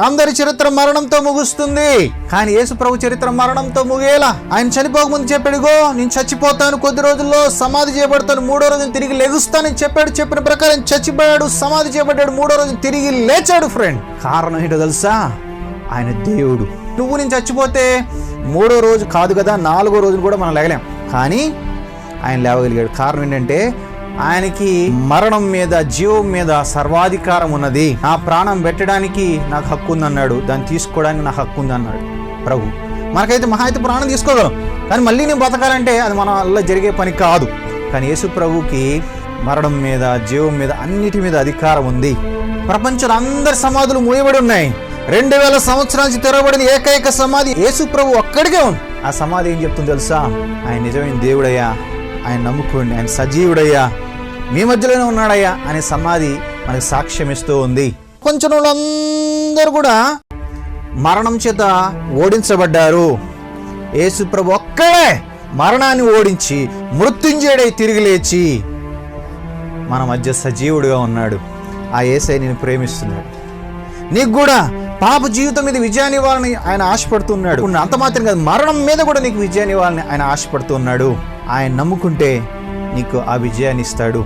అందరి చరిత్ర మరణంతో ముగుస్తుంది. కానీ యేసు ప్రభు చరిత్ర మరణంతో ముగేలా. ఆయన చనిపోకముందు చెప్పాడుగో నేను చచ్చిపోతాను కొద్ది రోజుల్లో సమాధి చేయబడతాను మూడో రోజు తిరిగి లెగుస్తానని చెప్పాడు. చెప్పిన ప్రకారం చచ్చిపోయాడు సమాధి చేయబడ్డాడు మూడో రోజు తిరిగి లేచాడు ఫ్రెండ్ కారణం ఏంటో తెలుసా? ఆయన దేవుడు. నువ్వు నేను చచ్చిపోతే మూడో రోజు కాదు కదా నాలుగో రోజులు కూడా మనం లేగలేం. కానీ ఆయన లేవగలిగాడు. కారణం ఏంటంటే ఆయనకి మరణం మీద జీవం మీద సర్వాధికారం ఉన్నది. నా ప్రాణం పెట్టడానికి నాకు హక్కు ఉందన్నాడు. దాన్ని తీసుకోవడానికి నాకు హక్కు ఉందన్నాడు. ప్రభు మనకైతే మహా అయితే ప్రాణం తీసుకోగలం. కానీ మళ్ళీ నేను బతకాలంటే అది మన వల్ల జరిగే పని కాదు. కానీ యేసు ప్రభుకి మరణం మీద జీవం మీద అన్నిటి మీద అధికారం ఉంది. ప్రపంచంలో అందరి సమాధులు మూయబడి ఉన్నాయి. రెండు వేల సంవత్సరాల నుంచి తెరవబడిన ఏకైక సమాధి యేసు ప్రభు ఒక్కడికే ఉంది. ఆ సమాధి ఏం చెప్తుంది తెలుసా? ఆయన నిజమైన దేవుడయ్యా. ఆయన నమ్ముకోండి. ఆయన సజీవుడయ్యా. మీ మధ్యలోనే ఉన్నాడయ్యా అనే సమాధి మనకు సాక్ష్యం ఇస్తూ ఉంది. కొంచెం వాళ్ళందరూ కూడా మరణం చేత ఓడించబడ్డారు. యేసుప్రభు ఒక్కడే మరణాన్ని ఓడించి మృత్యుంజయుడై తిరిగి లేచి మన మధ్య సజీవుడిగా ఉన్నాడు. ఆ ఏసై నేను ప్రేమిస్తున్నాడు. నీకు కూడా పాప జీవితం మీద విజయాన్ని ఇవ్వాలని ఆయన ఆశపడుతున్నాడు. అంత మాత్రం కాదు మరణం మీద కూడా నీకు విజయాన్ని ఇవ్వాలని ఆయన ఆశపడుతున్నాడు. ఆయన నమ్ముకుంటే నీకు ఆ విజయాన్ని ఇస్తాడు.